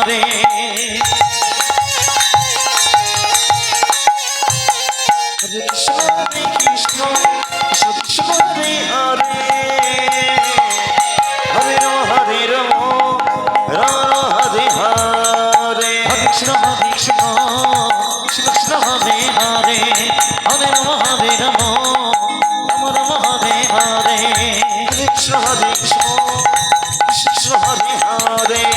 রে কৃষ্ণ কৃষ্ণ কৃষ্ণ, হরে হরে। হরে রম হরে রম, রাম হরে হরে। হরে কৃষ্ণ হরে কৃষ্ণ কৃষ্ণ কৃষ্ণ, হরে হরে। হরে রম হরে রম, রাম রাম, হরে হরে। হরে কৃষ্ণ হরে কৃষ্ণ কৃষ্ণ কৃষ্ণ, হরে হরে।